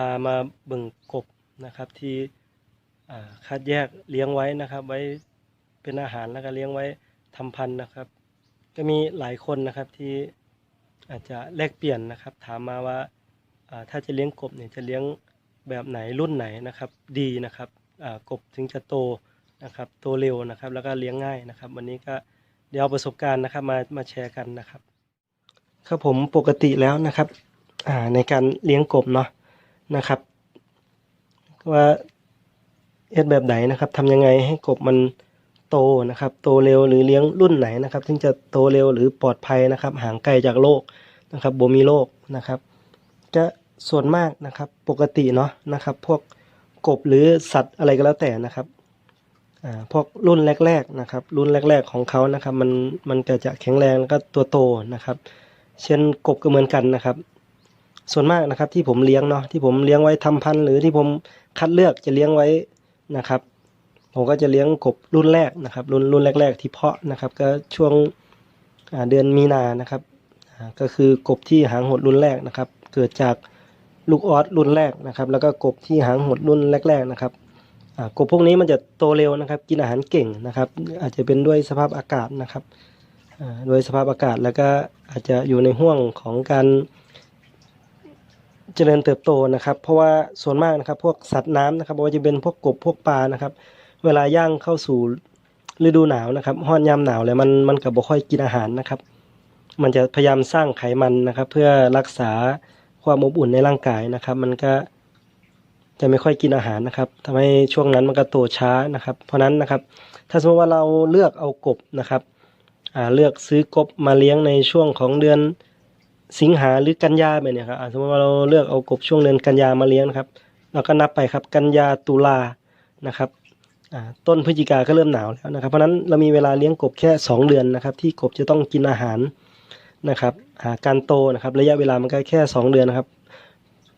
าพามาเบิ่งกบนะครับที่คัดแยกเลี้ยงไว้นะครับ ไว้เป็นอาหารแล้วก็เลี้ยงไว้ทำพันธุ์นะครับ ก็มีหลายคนนะครับที่อาจจะแลกเปลี่ยนนะครับ ถามมาว่าถ้าจะเลี้ยงกบเนี่ยจะเลี้ยงแบบไหนรุ่นไหนนะครับ ดีนะครับกบถึงจะโตนะครับโตเร็วนะครับ แล้วก็เลี้ยงง่ายนะครับ วันนี้ก็เดี๋ยวเอาประสบการณ์นะครับมามาแชร์กันนะครับครับผมปกติแล้วนะครับในการเลี้ยงกบเนาะ นะครับ ว่าเฮ็ดแบบไหนนะครับทำยังไงให้กบมันโตนะครับ โตเร็วหรือเลี้ยงรุ่นไหนนะครับถึงจะโตเร็วหรือปลอดภัยนะครับ ห่างไกลจากโรคนะครับบ่มีโรคนะครับ จะส่วนมากนะครับปกติเนาะนะครับ พวกกบหรือสัตว์อะไรก็แล้วแต่นะครับอ่าพวกรุ่นแรก ๆนะครับ รุ่นแรก ๆของเขานะครับ มันมันก็จะแข็งแรงแล้วก็ตัวโตนะครับ เช่นกบก็เหมือนกันนะครับ ส่วนมากนะครับที่ผมเลี้ยงเนาะที่ผมเลี้ยงไว้ทำพันธุ์หรือที่ผมคัดเลือกจะเลี้ยงไว้นะครับ ผมก็จะเลี้ยงกบรุ่นแรกนะครับ รุ่นรุ่นแรก ๆ ที่เพาะนะครับ ก็ช่วงเดือนมีนานะครับก็คือกบที่หางหดรุ่นแรกนะครับ เกิดจากลูกออสรุ่นแรกนะครับ แล้วก็กบที่หางหดรุ่นแรก ๆนะครับกบพวกนี้มันจะโตเร็วนะครับ กินอาหารเก่งนะครับ อาจจะเป็นด้วยสภาพอากาศนะครับโดยสภาพอากาศแล้วก็อาจจะอยู่ในห่วงของการ เจริญเติบโตนะครับ เพราะว่าส่วนมากนะครับ พวกสัตว์น้ำนะครับไม่ว่าจะเป็นพวกกบพวกปลานะครับ เวลาย่างเข้าสู่ฤดูหนาวนะครับห้อนยามหนาวแล้วมันมันก็บ่ค่อยกินอาหารนะครับ มันจะพยายามสร้างไขมันนะครับ เพื่อรักษาความอบอุ่นในร่างกายนะครับ มันก็จะไม่ค่อยกินอาหารนะครับทำให้ช่วงนั้นมันก็โตช้านะครับ เพราะนั้นนะครับ ถ้าสมมติว่าเราเลือกเอากบนะครับเลือกซื้อกบมาเลี้ยงในช่วงของเดือน สิงหาหรือกันยาแบบเนี้ยครับสมมติว่าเราเลือกเอากบช่วงเดือนกันยามาเลี้ยงนะครับเราก็นับไปครับกันยาตุลานะครับต้นพฤศจิกาก็เริ่มหนาวแล้วนะครับ เพราะฉะนั้นเรามีเวลาเลี้ยงกบแค่ 2 เดือนนะครับ ที่กบจะต้องกินอาหารนะครับาการโตนะครับ ระยะเวลามันก็แค่ 2 เดือนนะครับ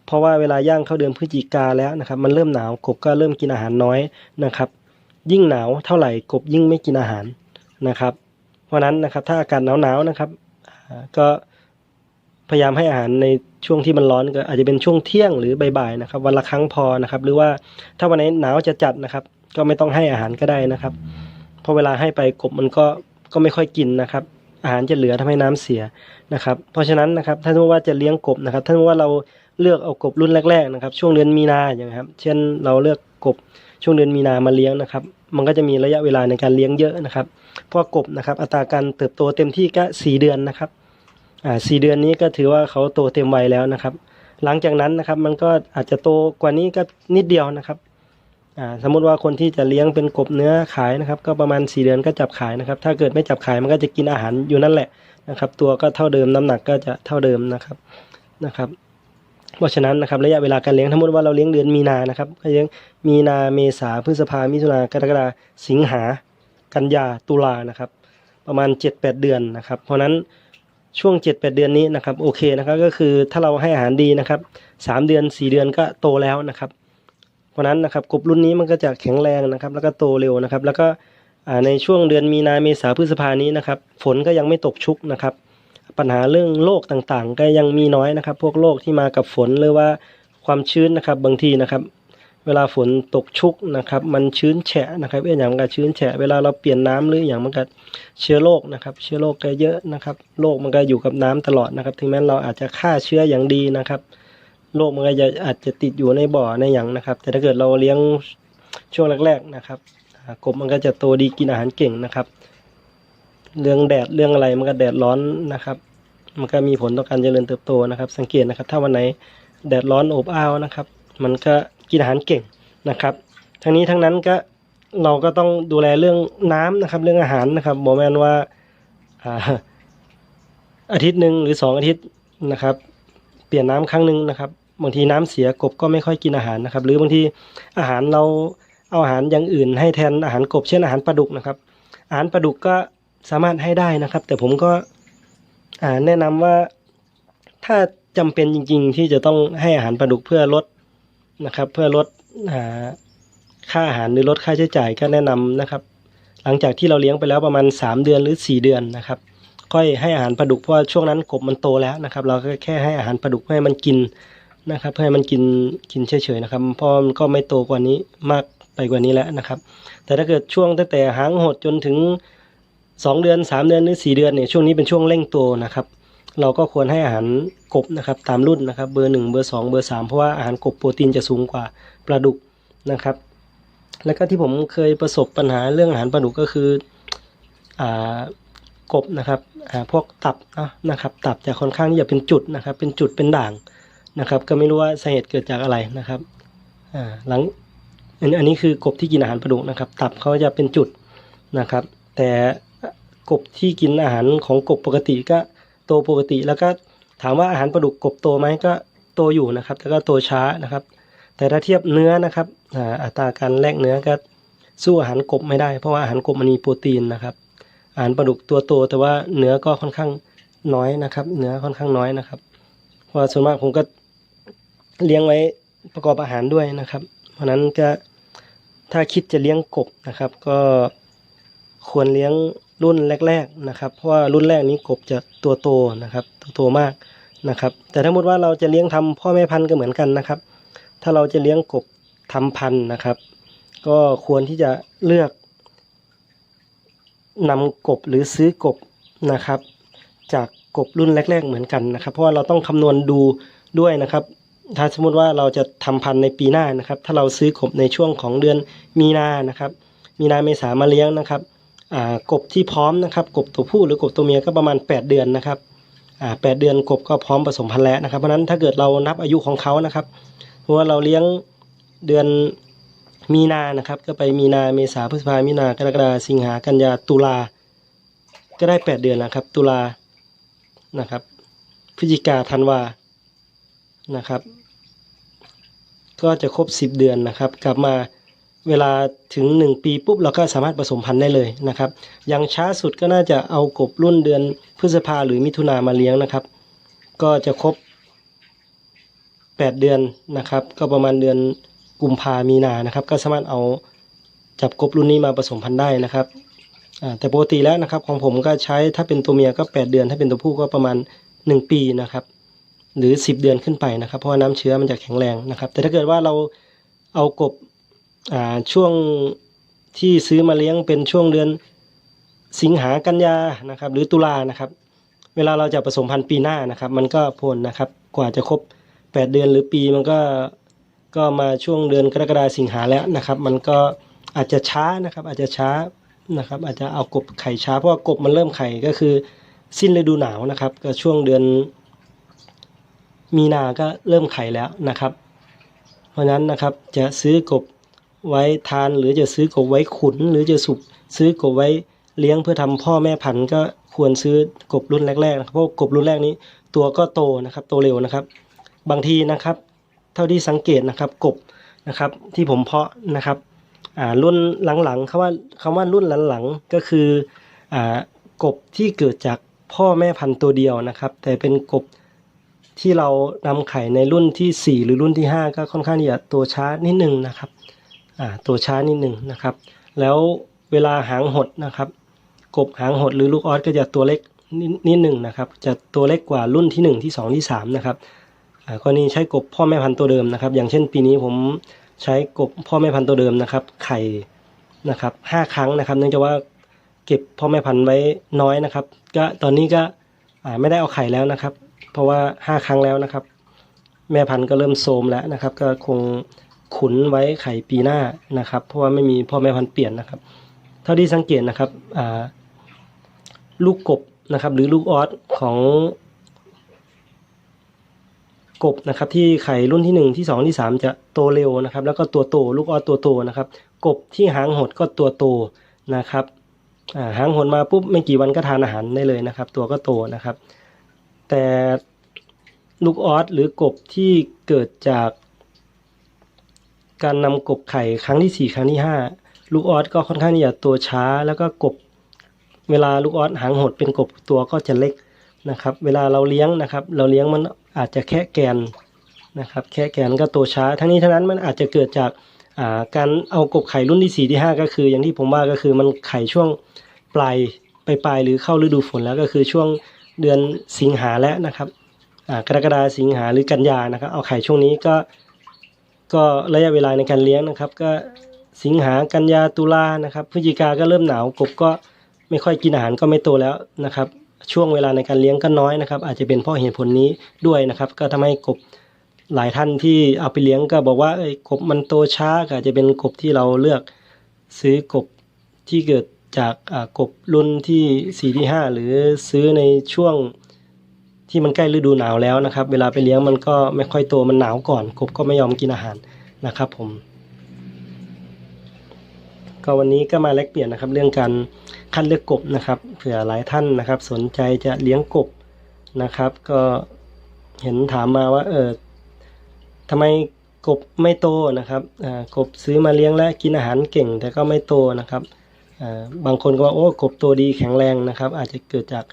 เพราะว่าเวลาย่างเข้าเดือนพฤศจิกาแล้วนะครับ มันเริ่มหนาวกบก็เริ่มกินอาหารน้อยนะครับ ยิ่งหนาวเท่าไหร่กบยิ่งไม่กินอาหารนะครับ เพราะฉะนั้นนะครับถ้าอากาศหนาวๆนะครับ ก็ พยายามให้อาหารในช่วงที่มันร้อนก็อาจจะเป็นช่วงเที่ยงหรือบ่ายๆนะครับ วันละครั้งพอนะครับ หรือว่าถ้าวันไหนหนาวจะจัดนะครับ ก็ไม่ต้องให้อาหารก็ได้นะครับเพราะเวลาให้ไปกบมันก็ก็ไม่ค่อยกินนะครับ อาหารจะเหลือทำให้น้ำเสียนะครับ เพราะฉะนั้นนะครับถ้าสมมติว่าจะเลี้ยงกบนะครับถ้าสมมติว่าเราเลือกเอากบรุ่นแรกๆนะครับช่วงเดือนมีนาอย่างครับ เช่นเราเลือกกบช่วงเดือนมีนามาเลี้ยงนะครับ มันก็จะมีระยะเวลาในการเลี้ยงเยอะนะครับเพราะว่ากบนะครับ อัตราการเติบโตเต็มที่ก็สี่เดือนนะครับ อ่าสี่เดือนนี้ก็ถือว่าเขาโตเต็มวัยแล้วนะครับ หลังจากนั้นนะครับ มันก็อาจจะโตกว่านี้ก็นิดเดียวนะครับอ่าสมมุติว่าคนที่จะเลี้ยงเป็นกบเนื้อขายนะครับ ก็ประมาณสี่เดือนก็จับขายนะครับ ถ้าเกิดไม่จับขายมันก็จะกินอาหารอยู่นั่นแหละนะครับ ตัวก็เท่าเดิมน้ำหนักก็จะเท่าเดิมนะครับนะครับเพราะฉะนั้นนะครับระยะเวลาการเลี้ยงสมมติว่าเราเลี้ยงเดือนมีนานะครับก็เลี้ยงมีนาเมษาพฤษภามิถุนากรกฎาสิงหากันยาตุลานะครับ ประมาณ 7-8 เดือนนะครับ เพราะฉะนั้น ช่วง 7-8 เดือนนี้นะครับโอเคนะครับก็คือถ้าเราให้อาหารดีนะครับ 3 เดือน 4 เดือนก็โตแล้วนะครับ เพราะนั้นนะครับกบรุ่นนี้มันก็จะแข็งแรงนะครับ แล้วก็โตเร็วนะครับ แล้วก็ในช่วงเดือนมีนาเมษาพฤษภานี้นะครับ ฝนก็ยังไม่ตกชุกนะครับ ปัญหาเรื่องโรคต่างๆ ก็ยังมีน้อยนะครับ พวกโรคที่มากับฝนหรือว่าความชื้นนะครับบางทีนะครับ เวลาฝนตกชุกนะครับ มันชื้นแฉะนะครับเอ้ยอย่างมันก็ชื้นแฉะเวลาเราเปลี่ยนน้ำหรืออย่างมันก็เชื้อโรคนะครับ เชื้อโรคก็เยอะนะครับโรคมันก็อยู่กับน้ำตลอดนะครับ ถึงแม้เราอาจจะฆ่าเชื้ออย่างดีนะครับโรคมันก็จะอาจจะติดอยู่ในบ่อในอย่างนะครับ แต่ถ้าเกิดเราเลี้ยงช่วงแรก ๆนะครับกบมันก็จะโตดีกินอาหารเก่งนะครับ เรื่องแดดเรื่องอะไรมันก็แดดร้อนนะครับ มันก็มีผลต่อการเจริญเติบโตนะครับ สังเกตนะครับ ถ้าวันไหนแดดร้อนอบอ้าวนะครับ มันก็ กินอาหารเก่งนะครับทั้งนี้ทั้งนั้นก็เราก็ต้องดูแลเรื่องน้ำนะครับ เรื่องอาหารนะครับบอกแมนว่าอาอาทิตย์หนึ่งหรือสองอาทิตย์นะครับ เปลี่ยนน้ำครั้งหนึ่งนะครับบางทีน้ำเสียกบก็ไม่ค่อยกินอาหารนะครับ หรือบางทีอาหารเราเอาอาหารอย่างอื่น ให้แทนอาหารกบ เช่นอาหารปลาดุกนะครับ อาหารปลาดุกก็สามารถให้ได้นะครับ แต่ผมก็อ่าแนะนำว่าถ้าจำเป็นจริง ๆ ที่จะต้องให้อาหารปลาดุกเพื่อลด นะครับ เพื่อลดค่าอาหารหรือลดค่าใช้จ่ายก็แนะนำนะครับ หลังจากที่เราเลี้ยงไปแล้วประมาณ 3 เดือนหรือ 4 เดือนนะครับค่อยให้อาหารปลาดุกเพราะช่วงนั้นกบมันโตแล้วนะครับ เราก็แค่ให้อาหารปลาดุกให้มันกินนะครับเพื่อให้มันกินกินเฉยๆนะครับเพราะมันก็ไม่โตกว่านี้มากไปกว่านี้แล้วนะครับ แต่ถ้าเกิดช่วงตั้งแต่หางหดจนถึงสองเดือนสามเดือนหรือสี่เดือนเนี่ยช่วงนี้เป็นช่วงเร่งโตนะครับ เราก็ควรให้อาหารกบนะครับตามรุ่นนะครับ เบอร์หนึ่งเบอร์สองเบอร์สามเพราะว่าอาหารกบโปรตีนจะสูงกว่าปลาดุกนะครับ แล้วก็ที่ผมเคยประสบปัญหาเรื่องอาหารปลาดุกก็คืออ่ากบนะครับอ่าพวกตับนะครับตับจะค่อนข้างที่จะเป็นจุดนะครับ เป็นจุดเป็นด่างนะครับ ก็ไม่รู้ว่าสาเหตุเกิดจากอะไรนะครับอ่าหลังอันนี้คือกบที่กินอาหารปลาดุกนะครับ ตับเขาจะเป็นจุดนะครับ แต่กบที่กินอาหารของกบปกติก็ ตปกติ แล้วก็ถามว่าอาหารปลาดุกกบโตไหมก็โตอยู่นะครับ แต่ก็โตช้านะครับ แต่ถ้าเทียบเนื้อนะครับอ่าอัตราการแลกเนื้อก็สู้อาหารกบไม่ได้ เพราะว่าอาหารกบมันมีโปรตีนนะครับ อาหารปลาดุกตัวโตแต่ว่าเนื้อก็ค่อนข้างน้อยนะครับ เนื้อค่อนข้างน้อยนะครับ เพราะส่วนมากผมก็เลี้ยงไว้ประกอบอาหารด้วยนะครับ เพราะนั้นก็ถ้าคิดจะเลี้ยงกบนะครับ ก็ควรเลี้ยง รุ่นแรกๆนะครับ เพราะว่ารุ่นแรกนี้กบจะตัวโตนะครับตัวโตมากนะครับ แต่ถ้าสมมติว่าเราจะเลี้ยงทำพ่อแม่พันธุ์ก็เหมือนกันนะครับ ถ้าเราจะเลี้ยงกบทำพันธุ์นะครับ ก็ควรที่จะเลือกนำกบหรือซื้อกบนะครับ จากกบรุ่นแรก ๆเหมือนกันนะครับ เพราะว่าเราต้องคำนวณดูด้วยนะครับถ้าสมมติว่าเราจะทำพันธุ์ในปีหน้านะครับ ถ้าเราซื้อกบในช่วงของเดือนมีนานะครับ มีนาเมษามาเลี้ยงนะครับ กบที่พร้อมนะครับ กบตัวผู้หรือกบตัวเมียก็ประมาณ 8 เดือนนะครับแปดเดือนกบก็พร้อมผสมพันธุ์แล้วนะครับ เพราะนั้นถ้าเกิดเรานับอายุของเขานะครับเพราะว่าเราเลี้ยงเดือนมีนานะครับ ก็ไปมีนาเมษาพฤษภามินากรกฎาสิงหากันยาตุลาก็ได้แปดเดือนนะครับ ตุลานะครับพฤศจิกาธันวานะครับ ก็จะครบสิบเดือนนะครับ กลับมา เวลาถึงหนึ่งปีปุ๊บเราก็สามารถผสมพันธุ์ได้เลยนะครับอย่างช้าสุดก็น่าจะเอากบรุ่นเดือนพฤษภาหรือมิถุนามาเลี้ยงนะครับ ก็จะครบ 8 เดือนนะครับ ก็ประมาณเดือนกุมภามีนานะครับ ก็สามารถเอาจับกบรุ่นนี้มาผสมพันธุ์ได้นะครับแต่ปกติแล้วนะครับของผมก็ใช้ถ้าเป็นตัวเมียก็ 8 เดือน ถ้าเป็นตัวผู้ก็ประมาณ 1 ปีนะครับหรือ 10 เดือนขึ้นไปนะครับ เพราะว่าน้ำเชื้อมันจะแข็งแรงนะครับ แต่ถ้าเกิดว่าเราเอากบ ช่วงที่ซื้อมาเลี้ยงเป็นช่วงเดือนสิงหากันยานะครับ หรือตุลานะครับ เวลาเราจะผสมพันธุ์ปีหน้านะครับ มันก็พ้นนะครับ กว่าจะครบ 8 เดือนหรือปีมันก็ก็มาช่วงเดือนกรกฎาสิงหาแล้วนะครับ มันก็อาจจะช้านะครับ อาจจะช้านะครับ อาจจะเอากบไข่ช้าเพราะว่ากบมันเริ่มไข่ก็คือ สิ้นฤดูหนาวนะครับ ก็ช่วงเดือน มีนาก็เริ่มไข่แล้วนะครับ เพราะนั้นนะครับจะซื้อกบ ไว้ทาน หรือจะซื้อกบไว้ขุน หรือจะสุกซื้อกบไว้เลี้ยงเพื่อทำพ่อแม่พันธุ์ก็ควรซื้อกบรุ่นแรกๆนะครับเพราะกบรุ่นแรกนี้ ตัวก็โตนะครับโตเร็วนะครับ บางทีนะครับ เท่าที่สังเกตนะครับกบนะครับ ที่ผมเพาะนะครับอ่ารุ่นหลังๆคำว่าคำว่ารุ่นหลังๆก็คืออ่ากบที่เกิดจากพ่อแม่พันธุ์ตัวเดียวนะครับ แต่เป็นกบที่เรานำไข่ในรุ่นที่ 4 หรือรุ่นที่ 5 ก็ค่อนข้างที่จะตัวช้านิดนึงนะครับ ตัวช้านิดหนึ่งนะครับ แล้วเวลาหางหดนะครับ กบหางหดหรือลูกออสก็จะตัวเล็กนิดนิดหนึ่งนะครับ จะตัวเล็กกว่ารุ่นที่ 1 ที่ 2 ที่ 3 นะครับอ่ากรณีใช้กบพ่อแม่พันธุ์ตัวเดิมนะครับ อย่างเช่นปีนี้ผมใช้กบพ่อแม่พันธุ์ตัวเดิมนะครับ ไข่นะครับห้าครั้งนะครับ เนื่องจากว่าเก็บพ่อแม่พันธุ์ไว้น้อยนะครับ ก็ตอนนี้ก็ไม่ได้เอาไข่แล้วนะครับ เพราะว่าห้าครั้งแล้วนะครับ แม่พันธุ์ก็เริ่มโทรมแล้วนะครับ ก็คง ขุนไว้ไข่ปีหน้านะครับ เพราะว่าไม่มีพ่อแม่พันธุ์เปลี่ยนนะครับ เท่าที่สังเกตนะครับลูกกบนะครับ หรือลูกออสของกบนะครับที่ไข่รุ่นที่หนึ่งที่สองที่สามจะโตเร็วนะครับ แล้วก็ตัวโตลูกออสตัวโตนะครับ กบที่หางหดก็ตัวโตนะครับาหางหดมาปุ๊บไม่กี่วันก็ทานอาหารได้เลยนะครับ ตัวก็โตนะครับ แต่ลูกออสหรือกบที่เกิดจาก การนำกบไข่ครั้งที่สี่ครั้งที่ห้าลูกออสก็ค่อนข้างที่จะตัวช้า แล้วก็กบ เวลาลูกออสหางหดเป็นกบตัวก็จะเล็กนะครับ เวลาเราเลี้ยงนะครับ เราเลี้ยงมันอาจจะแค่แกนนะครับแค่แกนก็โตช้า ทั้งนี้ทั้งนั้นมันอาจจะเกิดจากอ่าการเอากบไข่รุ่นที่สี่ที่ห้าก็คือ อย่างที่ผมว่าก็คือมันไข่ช่วงปลายไปปลายหรือเข้าฤดูฝนแล้วก็คือช่วงเดือนสิงหาแล้วนะครับอ่ากรกฎาสิงหาหรือกันยานะครับ เอาไข่ช่วงนี้ก็ ก็ระยะเวลาในการเลี้ยงนะครับ ก็สิงหากันยาตุลานะครับพฤศจิกาก็เริ่มหนาวกบก็ไม่ค่อยกินอาหารก็ไม่โตแล้วนะครับ ช่วงเวลาในการเลี้ยงก็น้อยนะครับ อาจจะเป็นเพราะเหตุผลนี้ด้วยนะครับ ก็ทำให้กบหลายท่านที่เอาไปเลี้ยงก็บอกว่าเอ้กบมันโตช้าก็อาจจะเป็นกบที่เราเลือกซื้อกบที่เกิดจากกบรุ่นที่สี่ที่ห้าหรือซื้อในช่วง ที่มันใกล้ฤดูหนาวแล้วนะครับ เวลาไปเลี้ยงมันก็ไม่ค่อยโตมันหนาวก่อนกบก็ไม่ยอมกินอาหารนะครับ ผม ก็วันนี้ก็มาแลกเปลี่ยนนะครับ เรื่องการคัดเลือกกบนะครับ เผื่อหลายท่านนะครับ สนใจจะเลี้ยงกบนะครับ ก็เห็นถามมาว่า เออทำไมกบไม่โตนะครับอ่ากบซื้อมาเลี้ยงแล้วกินอาหารเก่งแต่ก็ไม่โตนะครับอ่าบางคนก็ว่าโอ้กบโตดีแข็งแรงนะครับ อาจจะเกิดจาก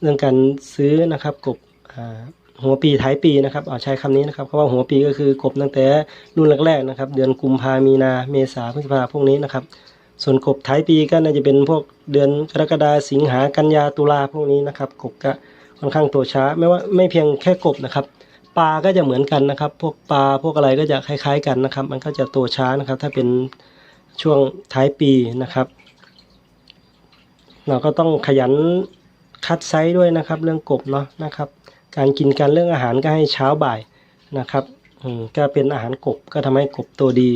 เรื่องการซื้อนะครับกบหัวปีท้ายปีนะครับเอาใช้คำนี้นะครับเพราะว่าหัวปีก็คือกบตั้งแต่รุ่นแรกๆนะครับ เดือนกุมภามีนาเมษาพฤษภาพวกนี้นะครับ ส่วนกบท้ายปีก็น่าจะเป็นพวกเดือนกรกฎาสิงหากันยาตุลาพวกนี้นะครับ กบก็ค่อนข้างโตช้า ไม่ว่าไม่เพียงแค่กบนะครับปลาก็จะเหมือนกันนะครับ พวกปลาพวกอะไรก็จะคล้าย ๆ กันนะครับ มันก็จะโตช้านะครับ ถ้าเป็นช่วงท้ายปีนะครับ เราก็ต้องขยัน คัดไซส์ด้วยนะครับ เรื่องกบเนาะนะครับ การกินการเรื่องอาหารก็ให้เช้าบ่ายนะครับอืมก็เป็นอาหารกบก็ทำให้กบโตดี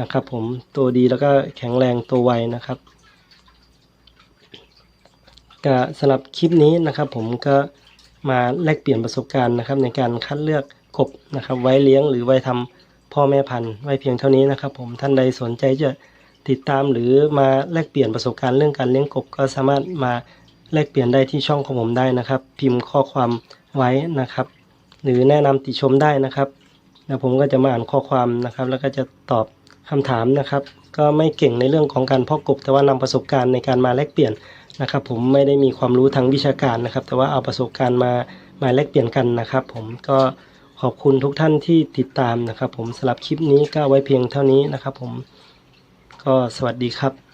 นะครับ ผมโตดีแล้วก็แข็งแรงโตไวนะครับก็สำหรับคลิปนี้นะครับ ผมก็มาแลกเปลี่ยนประสบการณ์นะครับ ในการคัดเลือกกบนะครับ ไว้เลี้ยงหรือไว้ทำพ่อแม่พันธุ์ไว้เพียงเท่านี้นะครับ ผมท่านใดสนใจจะติดตามหรือมาแลกเปลี่ยนประสบการณ์เรื่องการเลี้ยงกบก็สามารถมา แลกเปลี่ยนได้ที่ช่องของผมได้นะครับ พิมพ์ข้อความไว้นะครับ หรือแนะนำติชมได้นะครับแล้วผมก็จะมาอ่านข้อความนะครับ แล้วก็จะตอบคำถามนะครับ ก็ไม่เก่งในเรื่องของการพาะกบแต่ว่านำประสบการณ์ในการมาแลกเปลี่ยนนะครับ ผมไม่ได้มีความรู้ทางวิชาการนะครับ แต่ว่าเอาประสบการณ์มามาแลกเปลี่ยนกันนะครับ ผมก็ขอบคุณทุกท่านที่ติดตามนะครับ ผมสำหรับคลิปนี้ก็ไว้เพียงเท่านี้นะครับ ผมก็สวัสดีครับ